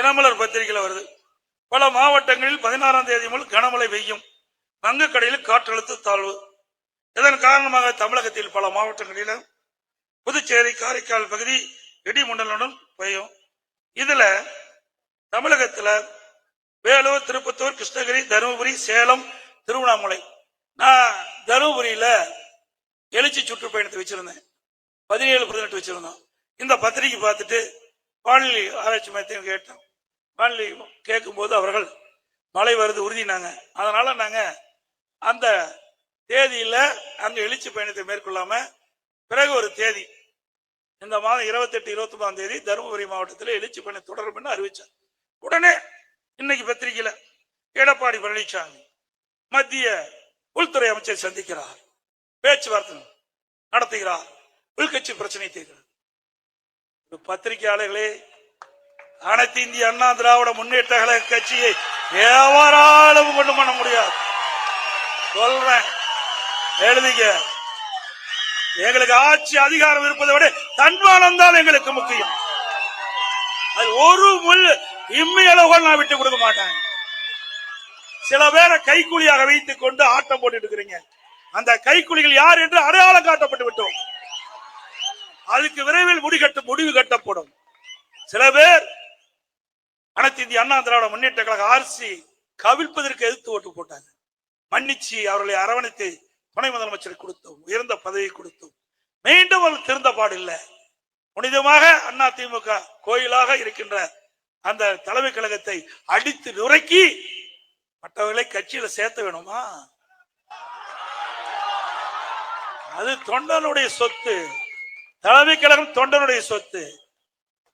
தினமலர் பத்திரிகையில் வருது. பல மாவட்டங்களில் பதினாறாம் தேதி முதல் கனமழை பெய்யும். வங்கக்கடையில் காற்றழுத்த தாழ்வு. இதன் காரணமாக தமிழகத்தில் பல மாவட்டங்களிலும் புதுச்சேரி காரைக்கால் பகுதி இடிமுண்டலுடன் பெய்யும். இதுல தமிழகத்துல வேலூர் திருப்பத்தூர் கிருஷ்ணகிரி தருமபுரி சேலம் திருவண்ணாமலை. நான் தருமபுரியில எழுச்சி சுற்றுப்பயணத்தை வச்சிருந்தேன். பதினேழு பதினெட்டு வச்சிருந்தோம். இந்த பத்திரிகை பார்த்துட்டு வானிலை ஆராய்ச்சி மையத்தையும் கேட்டோம் வானிலை கேட்கும்போது அவர்கள் மழை வருது உறுதினாங்க. அதனால் நாங்கள் அந்த தேதியில் அங்கே எழுச்சி பயணத்தை மேற்கொள்ளாமல் பிறகு ஒரு தேதி இந்த மாதம் இருபத்தெட்டு இருபத்தொம்பதாம் தேதி தருமபுரி மாவட்டத்தில் எழுச்சி பயணம் தொடரும் என்று உடனே இன்னைக்கு பத்திரிகையில் எடப்பாடி பழனிசாமி மத்திய உள்துறை அமைச்சர் சந்திக்கிறார். பேச்சுவார்த்தை நடத்துகிறார். உள்கட்சி பிரச்சனை தீர்க்கிறார் பத்திரிகையாளர்களே அனைத்து இந்திய அண்ணா திராவிட முன்னேற்ற கழக கட்சியை எவராலும் கொண்டு பண்ண முடியாது. சொல்றேன். எழுதிக்க. எங்களுக்கு ஆட்சி அதிகாரம் இருப்பதை விட தன்மானம் தான் எங்களுக்கு முக்கியம். அது ஒரு முள் இம்மையளவு நான் விட்டு கொடுக்க மாட்டேன். சில பேரை கைக்கூலியாக வைத்துக் கொண்டு ஆட்டம் போட்டு இருக்கிறீங்க. அந்த கைக்கூலிகள் யார் என்று அடையாளம் காட்டப்பட்டு விட்டோம். அதுக்கு விரைவில் முடிகட்டு முடிவு கட்டப்படும். சில பேர் அனைத்து இந்திய அண்ணா திராவிட முன்னேற்ற கழக ஆர்சி கவிழ்ப்பதற்கு எதிர்த்து ஓட்டு போட்டாங்க. மன்னிச்சு அவர்களை அரவணைத்து துணை முதலமைச்சர் கொடுத்தோம் உயர்ந்த பதவி கொடுத்தோம். மீண்டும் அவர் திருந்த பாடில்லை புனிதமாக அண்ணா திமுக கோயிலாக இருக்கின்ற அந்த தலைமை கழகத்தை அடித்து நுரைக்கி மற்றவர்களை கட்சியில சேர்த்த வேணுமா? அது தொண்டனுடைய சொத்து. தலைமை கழகம் தொண்டனுடைய சொத்து.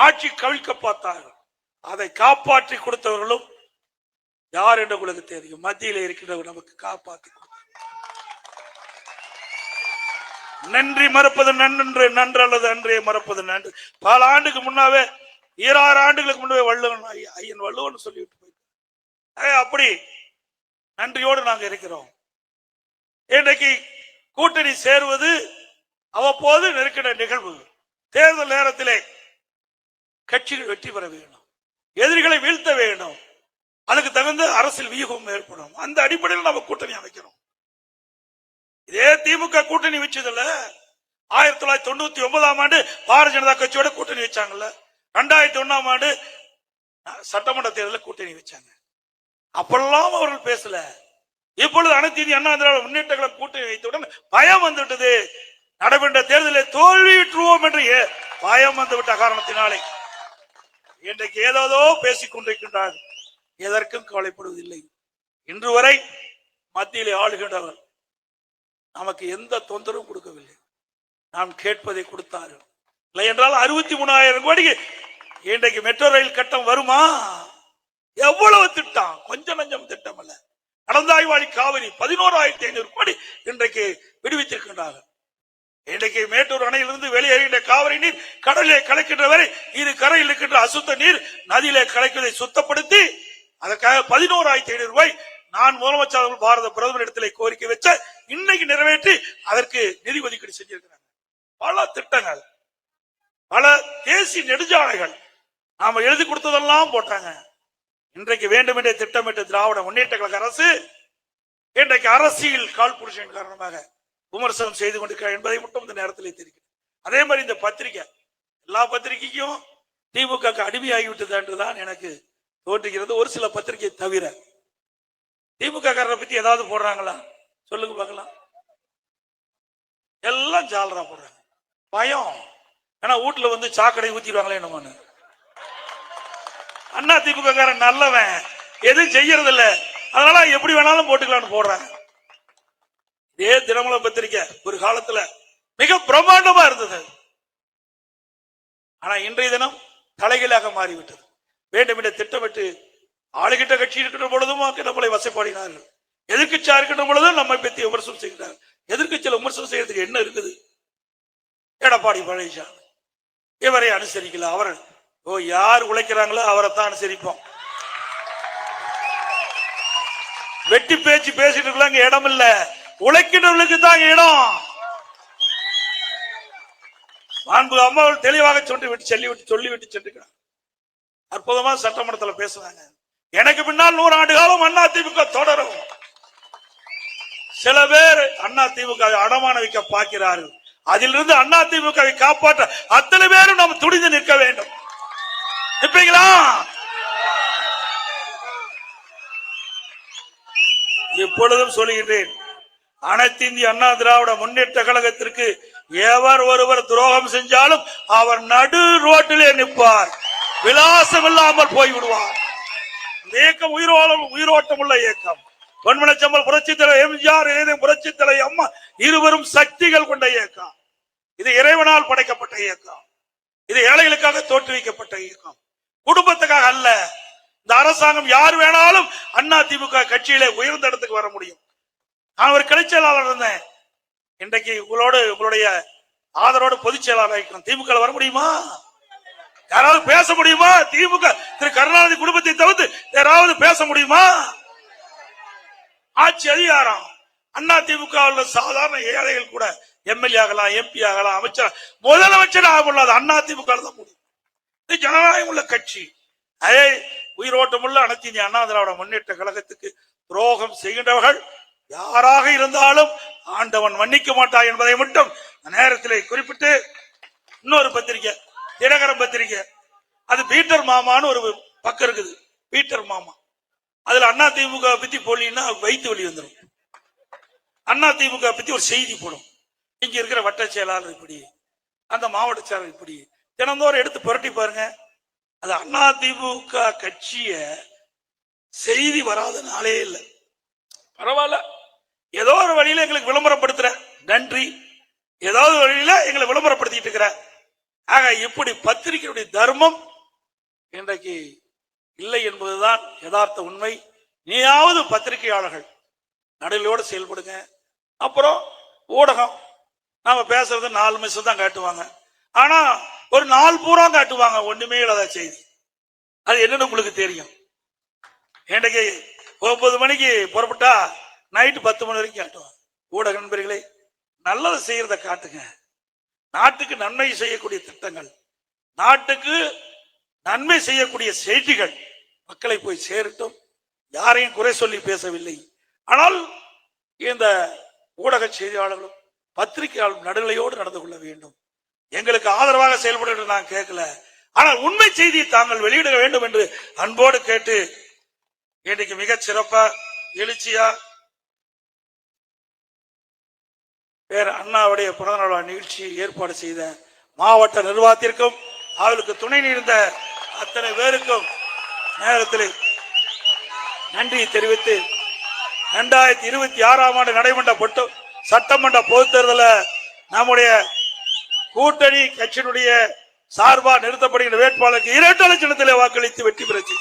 ஆட்சி கவிழ்க்க பார்த்தார்கள். அதை காப்பாற்றி கொடுத்தவர்களும் யார் என்று உங்களுக்கு தெரியும். மத்தியில இருக்கின்றவர் நமக்கு காப்பாற்றி நன்றி மறப்பது நன்று நன்று அல்லது அன்றே மறப்பது நன்று. பல ஆண்டுக்கு முன்னாவே ஈராறு ஆண்டுகளுக்கு முன்னாவே வள்ளுவன் ஐய- ஐயன் வள்ளுவன் சொல்லிவிட்டு போயிட்டான் அப்படி நன்றியோடு நாங்க இருக்கிறோம். இன்றைக்கு கூட்டணி சேருவது அவ்வப்போது நெருக்கிற நிகழ்வு. தேர்தல் நேரத்திலே கட்சிகள் வெற்றி பெற வேண்டும் எதிரிகளை வீழ்த்த வேண்டும் அதுக்கு தகுந்த அரசியல் வியூகம் ஏற்படும். அந்த அடிப்படையில் நம்ம கூட்டணி அமைக்கிறோம் இதே திமுக கூட்டணி வச்சதுல ஆயிரத்தி தொள்ளாயிரத்தி தொண்ணூத்தி ஒன்பதாம் ஆண்டு பாரதிய ஜனதா கட்சியோட கூட்டணி வச்சாங்கல்ல. ரெண்டாயிரத்தி ஒன்னாம் ஆண்டு சட்டமன்ற தேர்தலில் கூட்டணி வச்சாங்க. அப்பெல்லாம் அவர்கள் பேசல. இப்பொழுது அனைத்து இந்திய அண்ணா திராவிட முன்னேற்ற கூட்டணி வைத்தவுடன் பயம் வந்துவிட்டது. நடைபெற்ற தேர்தலில் தோல்வியுற்றுவோம் என்று ஏ- பயம் வந்துவிட்ட காரணத்தினாலே. இன்றைக்கு ஏதோதோ பேசிக் கொண்டிருக்கின்றார். எதற்கும் கவலைப்படுவதில்லை. இன்று வரை மத்தியிலே ஆளுகின்றவர். நமக்கு எந்த தொந்தரவும் கொடுக்கவில்லை. நாம் கேட்பதை கொடுத்தார்கள். இல்லை என்றால் அறுபத்தி மூணாயிரம் கோடிக்கு இன்றைக்கு மெட்ரோ ரயில் கட்டம் வருமா? எவ்வளவு திட்டம்? கொஞ்சம் நஞ்சம் திட்டம் அல்ல நடந்தாய்வாடி காவிரி பதினோராயிரத்தி ஐநூறு கோடி இன்றைக்கு விடுவித்திருக்கின்றார்கள். இன்றைக்கு மேட்டூர் அணையிலிருந்து வெளியேறுகின்ற காவிரி நீர் கடலிலே கலக்கின்ற வரை இரு கரையில் இருக்கின்ற அசுத்த நீர் நதியிலே கலக்குவதை சுத்தப்படுத்தி அதற்காக பதினோராயிரத்தி ஐநூறு ரூபாய் நான் முதலமைச்சர் பாரத பிரதமர் இடத்திலே கோரிக்கை வச்ச இன்னைக்கு நிறைவேற்றி அதற்கு நிதி ஒதுக்கீடு செஞ்சிருக்கிறாங்க. பல திட்டங்கள் பல தேசிய நெடுஞ்சாலைகள் நாம எழுதி கொடுத்ததெல்லாம் போட்டாங்க. இன்றைக்கு வேண்டுமென்றே திட்டமிட்ட திராவிட முன்னேற்ற கழக அரசு இன்றைக்கு அரசியல் கால்புருஷன் காரணமாக விமர்சனம் செய்து கொண்டிருக்கிறார் என்பதை மட்டும் இந்த நேரத்தில் தெரிகிறது அதே மாதிரி இந்த பத்திரிகை எல்லா பத்திரிகைக்கும் திமுக அடிமையாகிவிட்டது என்றுதான் எனக்கு தோன்றுகிறது. ஒரு சில பத்திரிகை தவிர. திமுக காரரை பத்தி ஏதாவது போடுறாங்களா? சொல்லுங்க பார்க்கலாம். எல்லாம் ஜாலரா போடுறாங்க. பயம். ஏன்னா வீட்டுல வந்து சாக்கடை ஊத்திடுவாங்களே என்னமோன்னு. அண்ணா திமுக காரன் நல்லவன். எதுவும் செய்யறது இல்லை அதனால எப்படி வேணாலும் போட்டுக்கலாம்னு போடுறாங்க. இதே தினமல பத்திரிக்கை ஒரு காலத்துல மிக பிரம்மாண்டமா இருந்தது. ஆனா இன்றைய தினம் தலைகீழாக மாறிவிட்டது. வேண்டும் என்ற திட்டமிட்டு ஆளுகிட்ட கட்சி இருக்கின்ற பொழுதும் நம்மளை வசைப்பாடினார்கள். எதிர்கட்சியா இருக்கின்ற பொழுதும் நம்மை பற்றி விமர்சனம் செய்கிறார். எதிர்க்கட்சியில விமர்சனம் செய்யறதுக்கு என்ன இருக்குது? எடப்பாடி பழனிசாமி. இவரை அனுசரிக்கல. அவர் ஓ யார் உழைக்கிறாங்களோ அவரை தான் அனுசரிப்போம். வெட்டி பேச்சு பேசிட்டு இருக்கலாம் இடம் இல்லை. உழைக்கின்றவர்களுக்கு தான் இடம். மாண்பு அம்மாவில் தெளிவாக சொல்லி விட்டு சொல்லி விட்டு சொல்லிவிட்டு சென்றுக்கிறார் அற்புதமா சட்டமன்றத்தில் பேசுறாங்க. எனக்கு பின்னால் நூறு ஆண்டு காலம் அண்ணா திமுக தொடரும். சில பேர் அண்ணா திமுக அடமான வைக்க பார்க்கிறார்கள். அதிலிருந்து அண்ணா திமுகவை காப்பாற்ற அத்தனை பேரும் நாம் துடிந்து நிற்க வேண்டும். நிற்பீங்களா? எப்பொழுதும் சொல்லுகின்றேன். அனைத்து இந்திய அண்ணா திராவிட முன்னேற்ற கழகத்திற்கு எவர் ஒருவர் துரோகம் செஞ்சாலும் அவர் நடு ரோட்டிலே நிற்பார். விலாசம் இல்லாமல் போய்விடுவார். இந்த இயக்கம் உயிரோலம் உயிரோட்டம் உள்ள இயக்கம் பொன்மனச்சம்பல் புரட்சி தலைவர் எம்ஜிஆர் ஏதேனும் புரட்சி தலைவர் அம்மா இருவரும் சக்திகள் கொண்ட இயக்கம் இது இறைவனால் படைக்கப்பட்ட இயக்கம் இது ஏழைகளுக்காக தோற்றுவிக்கப்பட்ட இயக்கம் குடும்பத்துக்காக அல்ல. இந்த அரசாங்கம் யார் வேணாலும் அண்ணா திமுக கட்சியிலே உயர்ந்த இடத்துக்கு வர முடியும். நான் ஒரு கிளை செயலாளர் இருந்தேன். இன்றைக்கு உங்களோடு உங்களுடைய ஆதரவோடு பொதுச் செயலாளர் ஆகிக்கிறோம் திமுக வர முடியுமா? யாராவது பேச முடியுமா? திமுக திரு கருணாநிதி குடும்பத்தை தவிர்த்து யாராவது பேச முடியுமா? ஆட்சி அதிகாரம். அண்ணா திமுக உள்ள சாதாரண ஏழைகள் கூட எம்எல்ஏ ஆகலாம் எம்பி ஆகலாம் அமைச்சர் முதலமைச்சர் ஆக முடியாது. அண்ணா திமுக தான் முடியும். இது ஜனநாயகம் உள்ள கட்சி. அதே உயிரோட்டமுள்ள அனைத்து இந்திய அண்ணா திராவிட முன்னேற்ற கழகத்துக்கு துரோகம் செய்கின்றவர்கள் யாராக இருந்தாலும் ஆண்டவன் மன்னிக்க மாட்டான் என்பதை மட்டும் நேரத்தில் நேரத்திலே குறிப்பிட்டு இன்னொரு பத்திரிக்கை தினகரம் பத்திரிக்கை அது பீட்டர் மாமான்னு ஒரு பக்கம் இருக்குது. பீட்டர் மாமா. அதுல அண்ணா திமுக பத்தி போலின்னா வைத்து வலி வந்துடும் அண்ணா திமுக பத்தி ஒரு செய்தி போடும். இங்க இருக்கிற வட்ட செயலாளர் இப்படி அந்த மாவட்ட செயலாளர் இப்படி. தினந்தோறும் எடுத்து புரட்டி பாருங்க. அது அண்ணா திமுக கட்சிய செய்தி வராத நாளே இல்லை. பரவாயில்ல. வழியில எங்களுக்கு விளம்பரப்படுத்துற. நன்றி. ஏதாவது வழியில எங்களை விளம்பரப்படுத்திட்டு இருக்கிற. ஆக இப்படி பத்திரிகையுடைய தர்மம் இன்றைக்கு இல்லை என்பதுதான் யதார்த்த உண்மை. நீயாவது பத்திரிகையாளர்கள் நடுவிலோடு செயல்படுங்க. அப்புறம் ஊடகம் நாம பேசுறது நாலு மிஷம் தான் காட்டுவாங்க. ஆனா ஒரு நாள் பூரா காட்டுவாங்க ஒண்ணுமே இல்லாத செய்தி. அது என்னன்னு உங்களுக்கு தெரியும். இன்றைக்கு ஒன்பது மணிக்கு புறப்பட்டா நைட்டு பத்து மணி வரைக்கும் காட்டுவாங்க. ஊடக நண்பர்களே நல்லதை செய்யறத காட்டுங்க. நாட்டுக்கு நன்மை செய்யக்கூடிய திட்டங்கள் நாட்டுக்கு நன்மை செய்யக்கூடிய செய்திகள் மக்களை போய் சேரட்டும். யாரையும் குறை சொல்லி பேசவில்லை. ஆனால் இந்த ஊடக செய்தியாளர்களும் பத்திரிகையாளரும் நடுநிலையோடு நடந்து கொள்ள வேண்டும். எங்களுக்கு ஆதரவாக செயல்பட நான் கேட்கல. ஆனால் உண்மை செய்தியை தாங்கள் வெளியிட வேண்டும் என்று அன்போடு கேட்டு இன்றைக்கு மிகச் சிறப்பா எழுச்சியா பேர் அண்ணாவுடைய பிறந்தநாள் நிகழ்ச்சியை ஏற்பாடு செய்த மாவட்ட நிர்வாகத்திற்கும் அவளுக்கு துணை நின்ற அத்தனை பேருக்கும் நேரத்தில் நன்றி தெரிவித்து ரெண்டாயிரத்தி இருபத்தி ஆறாம் ஆண்டு நடைபெற்ற பொட்டு சட்டமன்ற பொதுத் தேர்தலில் நம்முடைய கூட்டணி கட்சியினுடைய சார்பாக நிறுத்தப்படுகின்ற வேட்பாளருக்கு இரண்டு லட்சணத்திலே வாக்களித்து வெற்றி பெறச்சு.